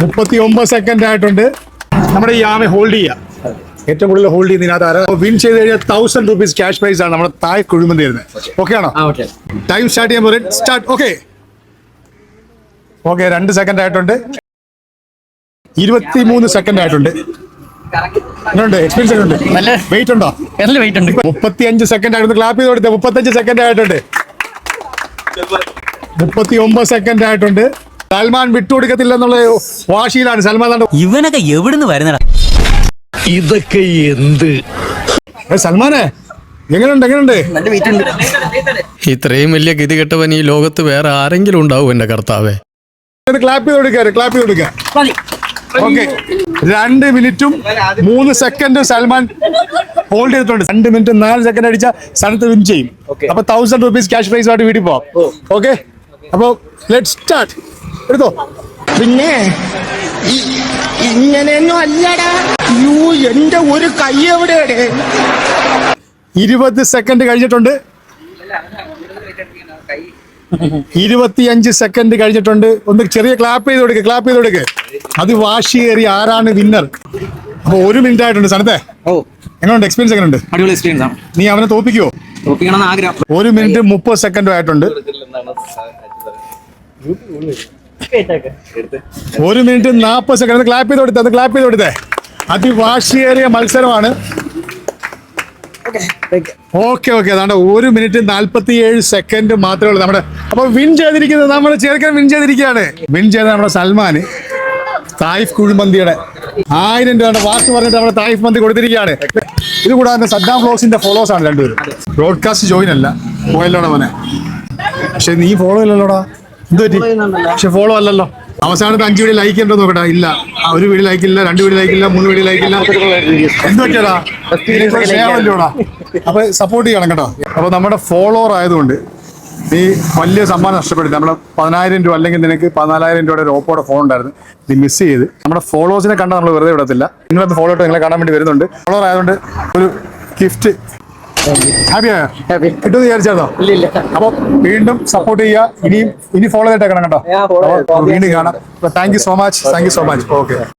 മുപ്പത്തി ഒമ്പത് സെക്കൻഡ് ആയിട്ടുണ്ട്. നമ്മുടെ ഈ ആമ ഹോൾഡ് ചെയ്യാം ഏറ്റവും കൂടുതൽ ഹോൾഡ് ചെയ്യുന്നതിനകത്ത് ആരാ? വിൻ ചെയ്ത് കഴിഞ്ഞാൽ തൗസൻഡ് റുപ്പീസ് ക്യാഷ് പ്രൈസ് ആണ് നമ്മുടെ തായ് കുഴിമന്തി തരുന്നത്. ഓക്കെ ആണോ? ടൈം സ്റ്റാർട്ട് ചെയ്യാൻ ചെയ്യുമ്പോൾ സ്റ്റാർട്ട് ഓക്കെ ഓക്കെ രണ്ട് സെക്കൻഡ് ആയിട്ടുണ്ട്. ഇരുപത്തി മൂന്ന് സെക്കൻഡ് ആയിട്ടുണ്ട് എക്സ്പീരിയൻസ് ഉണ്ട്. വെയിറ്റ് ഉണ്ടോ? വെയിറ്റ് ഉണ്ട്. മുപ്പത്തി അഞ്ച് സെക്കൻഡ് ആയിട്ടുണ്ട്. ക്ലാപ്പ് ചെയ്ത് മുപ്പത്തഞ്ച് സെക്കൻഡ് ആയിട്ടുണ്ട്. മുപ്പത്തി ഒമ്പത് സെക്കൻഡ് ആയിട്ടുണ്ട്. സൽമാൻ വിട്ടുകൊടുക്കത്തില്ല എന്നുള്ള വാശിയിലാണ് സൽമാൻ ഇവനൊക്കെ എവിടുന്ന് വരുന്നടാ? ഇതൊക്കെ എന്ത്? സൽമാനെ എങ്ങനെയുണ്ട് എങ്ങനെയുണ്ട് ഇത്രയും വലിയ ഗതി കെട്ടവൻ ഈ ലോകത്ത് വേറെ ആരെങ്കിലും ഉണ്ടാവും എന്റെ കർത്താവേ. ക്ലാപ്പ് ചെയ്ത് കൊടുക്കുക ക്ലാപ്പ് ചെയ്ത് കൊടുക്കുക ഓക്കെ രണ്ട് മിനിറ്റും മൂന്ന് സെക്കൻഡും സൽമാൻ ഹോൾഡ് ചെയ്തിട്ടുണ്ട്. രണ്ട് മിനിറ്റ് നാല് സെക്കൻഡ് അടിച്ച സ്ഥലത്ത് വിൻ ചെയ്യും. അപ്പൊ തൗസൻഡ് റുപ്പീസ് ക്യാഷ് പ്രൈസ് ആയിട്ട് വീട്ടിൽ പോവാം. ഓക്കെ അപ്പൊ ലെറ്റ് സ്റ്റാർട്ട് എടുത്തോ. പിന്നെ ഇങ്ങനെയൊന്നും അല്ലടാ. യൂ എന്റെ ഒരു കൈ എവിടെയാണ്? ഇരുപത് സെക്കൻഡ് കഴിഞ്ഞിട്ടുണ്ട്. ഇരുപത്തിയഞ്ച് സെക്കൻഡ് കഴിഞ്ഞിട്ടുണ്ട്. ഒന്ന് ചെറിയ ക്ലാപ്പ് ചെയ്ത് കൊടുക്ക് ക്ലാപ്പ് ചെയ്ത് കൊടുക്ക്. അത് കയറി ആരാണ് വിന്നർ അപ്പൊ ഒരു മിനിറ്റ് ആയിട്ടുണ്ട് സ്ഥലത്തെ ഓ. എങ്ങനെയുണ്ട് എക്സ്പീരിയൻസ് എങ്ങനെയുണ്ട് അടിപൊളി എക്സ്പീരിയൻസ് ആണ്. നീ അവനെ തോപ്പിക്കോ തോപ്പിക്കണമെന്ന് ആഗ്രഹം. ഒരു മിനിറ്റ് മുപ്പത് സെക്കൻഡും ആയിട്ടുണ്ട്. ഒരു മിനിറ്റ് നാൽപ്പത് സെക്കൻഡ് ക്ലാപ്പ് ചെയ്ത് കൊടുത്തേ അത് ക്ലാപ്പ് ചെയ്ത് കൊടുത്തേ അതിവാശിയേറിയ മത്സരമാണ്. ഓക്കെ ഓക്കെ അതാണ്ട് ഒരു മിനിറ്റ് നാൽപ്പത്തി ഏഴ് സെക്കൻഡ് മാത്രമേ ഉള്ളൂ നമ്മുടെ അപ്പൊ വിൻ ചെയ്തിരിക്കുന്നത് നമ്മുടെ ചേർക്കൻ വിൻ ചെയ്തിരിക്കുകയാണ്. വിൻ ചെയ്ത നമ്മുടെ സൽമാൻ തായിഫ് കുഴിമന്തിയുടെ ആയിരം രൂപയുടെ വാക്ക് പറഞ്ഞിട്ട് നമ്മുടെ തായിഫ് മന്തി കൊടുത്തിരിക്കുകയാണ്. ഇത് കൂടാതെ സദ്ദാം ഫ്ലോക്സിന്റെ ഫോളോസ് ആണ് രണ്ടുപേരും. ബ്രോഡ്കാസ്റ്റ് ജോയിൻ അല്ല. പോയല്ലോടാ മോനെ. പക്ഷെ നീ ഫോളോ ഇല്ലല്ലോടാ എന്ത് പറ്റി പക്ഷെ ഫോളോ അല്ലല്ലോ. അവസാനത്തെ അഞ്ച് വീഡിയോ ലൈക്ക് ഉണ്ടോ നോക്കട്ടെ. ഇല്ല. ഒരു വീഡിയോ ലൈക്ക് ഇല്ല രണ്ട് വീഡിയോ ലൈക്ക് ഇല്ല മൂന്ന് വീഡിയോ ലൈക്ക് ഇല്ല. അപ്പൊ സപ്പോർട്ട് ചെയ്യണം കേട്ടോ. അപ്പൊ നമ്മുടെ ഫോളോവർ ആയതുകൊണ്ട് നീ വലിയ സമ്മാനം നഷ്ടപ്പെടുത്തി നമ്മുടെ പതിനായിരം രൂപ അല്ലെങ്കിൽ നിനക്ക് പതിനാലായിരം രൂപയുടെ ഒരു ഓപ്പോടെ ഫോൺ ഉണ്ടായിരുന്നു. നീ മിസ് ചെയ്ത്. നമ്മുടെ ഫോളോവേഴ്സിനെ കണ്ടാൽ നമ്മൾ വെറുതെ വിടത്തില്ല. നിങ്ങളത് ഫോളോ ഇട്ട് നിങ്ങളെ കാണാൻ വേണ്ടി വരുന്നുണ്ട്. ഫോളോവർ ആയതുകൊണ്ട് ഒരു ഗിഫ്റ്റ് ഹാപ്പിയായോ കിട്ടുമെന്ന് ഇല്ല അപ്പൊ വീണ്ടും സപ്പോർട്ട് ചെയ്യുക. ഇനിയും ഇനി ഫോളോ ചെയ്തിട്ടേക്കണം കേട്ടോ. വീണ്ടും കാണാം. Thank you so much thank you so much okay